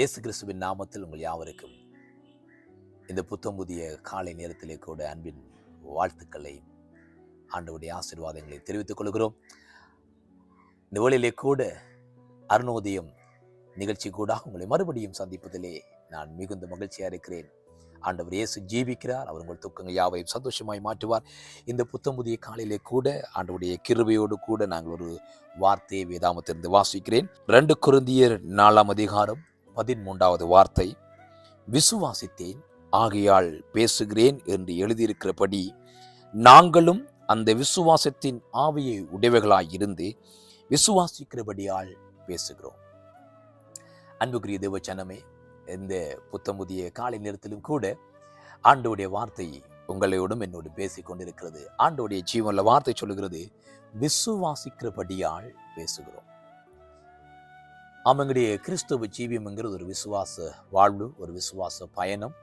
கிறிஸ்துவின் நாமத்தில் உங்கள் யாவருக்கும் இந்த புத்தம் புதிய காலை நேரத்திலே கூட அன்பின் வாழ்த்துக்களை ஆண்டவுடைய ஆசீர்வாதங்களை தெரிவித்துக் கொள்கிறோம். இந்த வேளையிலே கூட அருணோதயம் நிகழ்ச்சி கூட உங்களை மறுபடியும் சந்திப்பதிலே நான் மிகுந்த மகிழ்ச்சியாக இருக்கிறேன். ஆண்டவர் இயேசு ஜீவிக்கிறார் அவர் உங்கள் துக்கங்கள் யாவையும் சந்தோஷமாய் மாற்றுவார். இந்த புத்தம் புதிய காலையிலே கூட ஆண்டவுடைய கிருபையோடு கூட நாங்கள் ஒரு வார்த்தையை வேதாமத்திலிருந்து வாசிக்கிறேன். ரெண்டு குருந்தியர் நாலாம் அதிகாரம் பதிமூன்றாவது வார்த்தை விசுவாசித்தேன் ஆகையால் பேசுகிறேன் என்று எழுதியிருக்கிறபடி நாங்களும் அந்த விசுவாசத்தின் ஆவியை உடையவர்களாய் இருந்து விசுவாசிக்கிறபடியால் பேசுகிறோம். அன்புக்குரிய தேவச்சனமே இந்த புத்தமுதிய காலை நேரத்திலும் கூட ஆண்டோடைய வார்த்தை உங்களோடும் என்னோடு பேசிக் கொண்டிருக்கிறது. ஆண்டோடைய ஜீவன்ல வார்த்தை சொல்லுகிறது விசுவாசிக்கிறபடியால் பேசுகிறோம். அவங்களுடைய கிறிஸ்தவ ஜீவியம்ங்கிறது ஒரு விசுவாச வாழ்வு ஒரு விசுவாச பயணம்.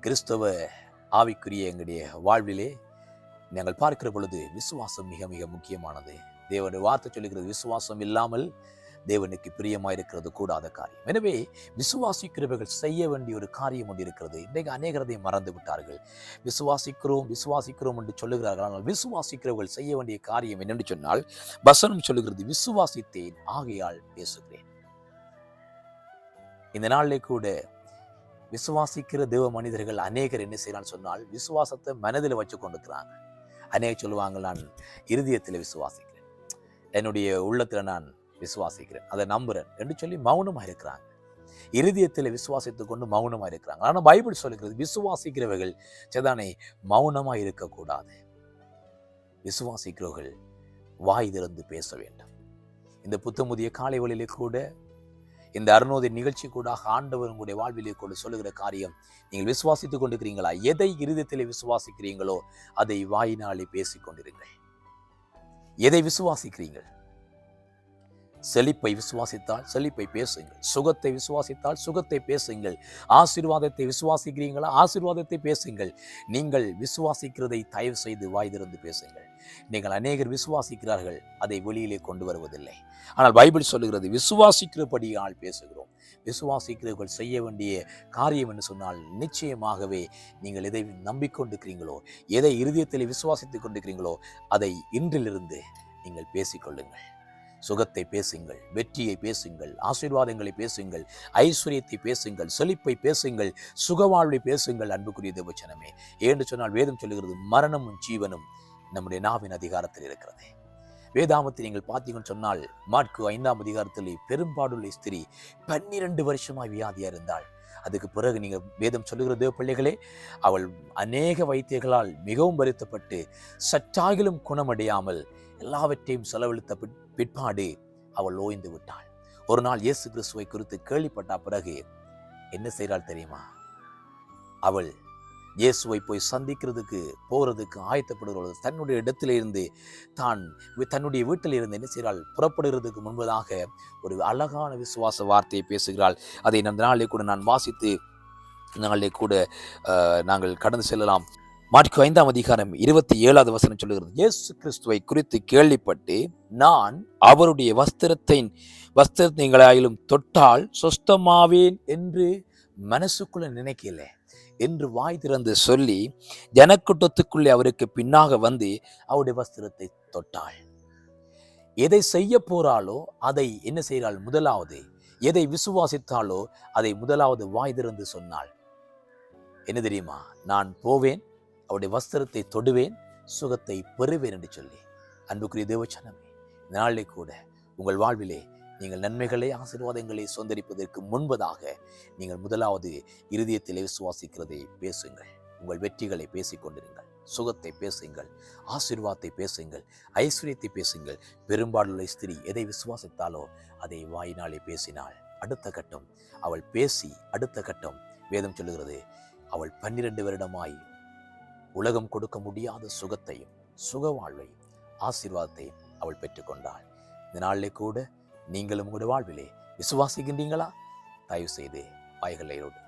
கிறிஸ்தவ ஆவிக்குரிய எங்களுடைய வாழ்விலே நாங்கள் பார்க்கிற பொழுது விசுவாசம் மிக மிக முக்கியமானது. தேவனுடைய வார்த்தை சொல்லுகிறது விசுவாசம் இல்லாமல் தேவனுக்கு பிரியமாயிருக்கிறது கூடாத காரியம். எனவே விசுவாசிக்கிறவர்கள் செய்ய வேண்டிய ஒரு காரியம் ஒன்று இருக்கிறது. இன்றைக்கு அநேகரதை மறந்து விட்டார்கள். விசுவாசிக்கிறோம் விசுவாசிக்கிறோம் என்று சொல்லுகிறார்கள். ஆனால் விசுவாசிக்கிறவர்கள் செய்ய வேண்டிய காரியம் என்னென்று சொன்னால் வசனம் சொல்லுகிறது விசுவாசித்தேன் ஆகையால் பேசுகிறேன். இந்த நாளிலே கூட விசுவாசிக்கிற தேவ மனிதர்கள் அநேகர் என்ன செய்யலாம்னு சொன்னால் விசுவாசத்தை மனதில் வச்சு கொண்டுக்கிறாங்க அநேகர் சொல்லுவாங்க நான் இருதயத்தில் விசுவாசிக்கிறேன். என்னுடைய உள்ளத்தில் நான் விசுவாசிக்கிறேன். அதை நம்புறேன். என்று சொல்லி மௌனமா இருக்கிறாங்க. இருதயத்தில் விசுவாசித்துக் கொண்டு மௌனமா இருக்கிறாங்க. ஆனால் பைபிள் சொல்லுகிறது விசுவாசிக்கிறவர்கள் சேதானே மௌனமா இருக்கக்கூடாது. விசுவாசிக்கிறவர்கள் வாய் திறந்து பேச வேண்டும். இந்த புத்தமுதிய காலை வழியிலே கூட இந்த அருணோதய நிகழ்ச்சி கூட ஆண்டவர் உங்களுடைய வாழ்விலே கூட சொல்லுகிற காரியம் நீங்கள் விசுவாசித்துக் கொண்டிருக்கிறீங்களா? எதை இருதயத்தில் விசுவாசிக்கிறீங்களோ அதை வாயினாலே பேசிக் கொண்டிருங்கள். எதை விசுவாசிக்கிறீர்கள் செழிப்பை விசுவாசித்தால் செழிப்பை பேசுங்கள். சுகத்தை விசுவாசித்தால் சுகத்தை பேசுங்கள். ஆசீர்வாதத்தை விசுவாசிக்கிறீங்களா ஆசீர்வாதத்தை பேசுங்கள். நீங்கள் விசுவாசிக்கிறதை தயவு செய்து வாய் திறந்து பேசுங்கள். நீங்கள் அநேகர் விசுவாசிக்கிறார்கள் அதை வெளியிலே கொண்டு வருவதில்லை. ஆனால் பைபிள் சொல்லுகிறது விசுவாசிக்கிறபடியால் பேசுகிறோம். விசுவாசிக்கிறவர்கள் செய்ய வேண்டிய காரியம் என்று சொன்னால் நிச்சயமாகவே நீங்கள் எதை நம்பிக்கொண்டிருக்கிறீங்களோ எதை இருதயத்தில் விசுவாசித்துக் கொண்டிருக்கிறீங்களோ அதை இன்றிலிருந்து நீங்கள் பேசிக்கொள்ளுங்கள் சுகத்தை பேசுங்கள் வெற்றியை பேசுங்கள் ஆசீர்வாதங்களை பேசுங்கள் ஐஸ்வர்யத்தை பேசுங்கள் செழிப்பை பேசுங்கள் சுகவாழ்வை பேசுங்கள் அன்புக்குரிய தேவச்சனமே. ஏன்னு சொன்னால் வேதம் சொல்லுகிறது மரணமும் ஜீவனும் நம்முடைய நாவின் அதிகாரத்தில் இருக்கிறது. வேதாமத்தை நீங்கள் பார்த்தீங்கன்னு சொன்னால் மாட்கு ஐந்தாம் அதிகாரத்தில் பெரும்பாடுள்ள ஸ்திரீ பன்னிரண்டு வருஷமாக வியாதியா இருந்தாள். அதுக்கு பிறகு நீங்க வேதம் சொல்லுகிற தேவ பிள்ளைகளே அவள் அநேக வைத்தியர்களால் மிகவும் வருத்தப்பட்டு சற்றாகிலும் குணமடையாமல் எல்லாவற்றையும் செலவழித்த பிற்- பிற்பாடு அவள் ஓய்ந்து விட்டாள். ஒரு நாள் இயேசு கிறிஸ்துவை குறித்து கேள்விப்பட்ட பிறகு என்ன செய்கிறாள் தெரியுமா? அவள் இயேசுவை போய் சந்திக்கிறதுக்கு போகிறதுக்கு ஆயத்தப்படுகிறது தன்னுடைய இடத்திலிருந்து தான் தன்னுடைய வீட்டில் இருந்து என்ன செய்கிறாள்? புறப்படுகிறதுக்கு முன்பதாக ஒரு அழகான விசுவாச வார்த்தையை பேசுகிறாள். அதை அந்த நாளிலே கூட நான் வாசித்து நாளில் நாளிலே கூட நாங்கள் கடந்து செல்லலாம். மார்க்கு ஐந்தாம் அதிகாரம் இருபத்தி ஏழாவது வசனம் சொல்லுகிறது. இயேசு கிறிஸ்துவை குறித்து கேள்விப்பட்டு நான் அவருடைய வஸ்திரத்தை வஸ்திரத்தைங்களாயிலும் தொட்டால் சொஸ்தமாவேன் என்று மனசுக்குள்ள நினைக்கல என்று வாய் திறந்து சொல்லி ஜனக்கூட்டத்துக்குள்ளே அவருக்கு பின்னாக வந்து அவருடைய வஸ்திரத்தை தொட்டாள். எதை செய்ய போறாளோ அதை என்ன செய்கிறாள்? முதலாவது எதை விசுவாசித்தாலோ அதை முதலாவது வாய் திறந்து சொன்னாள். என்ன தெரியுமா? நான் போவேன் அவருடைய வஸ்திரத்தை தொடுவேன் சுகத்தை பெறுவேன் என்று சொல்லி. அன்புக்குரிய தேவச்சனமே இந்த நாளிலே கூட உங்கள் வாழ்விலே நீங்கள் நன்மைகளை ஆசீர்வாதங்களை சொந்தரிப்பதற்கு முன்பதாக நீங்கள் முதலாவது இருதயத்திலே விசுவாசிக்கிறதை பேசுங்கள். உங்கள் வெற்றிகளை பேசிக் கொண்டிருங்கள். சுகத்தை பேசுங்கள். ஆசீர்வாதத்தை பேசுங்கள். ஐஸ்வர்யத்தை பேசுங்கள். பெரும்பாலுள்ள ஸ்திரீ எதை விசுவாசித்தாலோ அதை வாயினாலே பேசினாள் அடுத்த கட்டம் அவள் பேசி அடுத்த கட்டம் வேதம் சொல்லுகிறது. அவள் பன்னிரண்டு வருடமாய் உலகம் கொடுக்க முடியாத சுகத்தையும் சுக வாழ்வையும் ஆசீர்வாதத்தையும் அவள் பெற்றுக்கொண்டாள். இந்த நாளிலே கூட நீங்களும் உங்களுடைய வாழ்விலே விசுவாசிக்கின்றீங்களா தயவு செய்து வாய்களோடு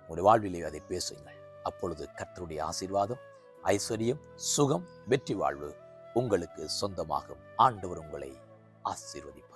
உங்களுடைய வாழ்விலே அதை பேசுங்கள். அப்பொழுது கர்த்தருடைய ஆசீர்வாதம் ஐஸ்வர்யம் சுகம் வெற்றி வாழ்வு உங்களுக்கு சொந்தமாகும். ஆண்டவர் உங்களை ஆசீர்வதிப்பார்.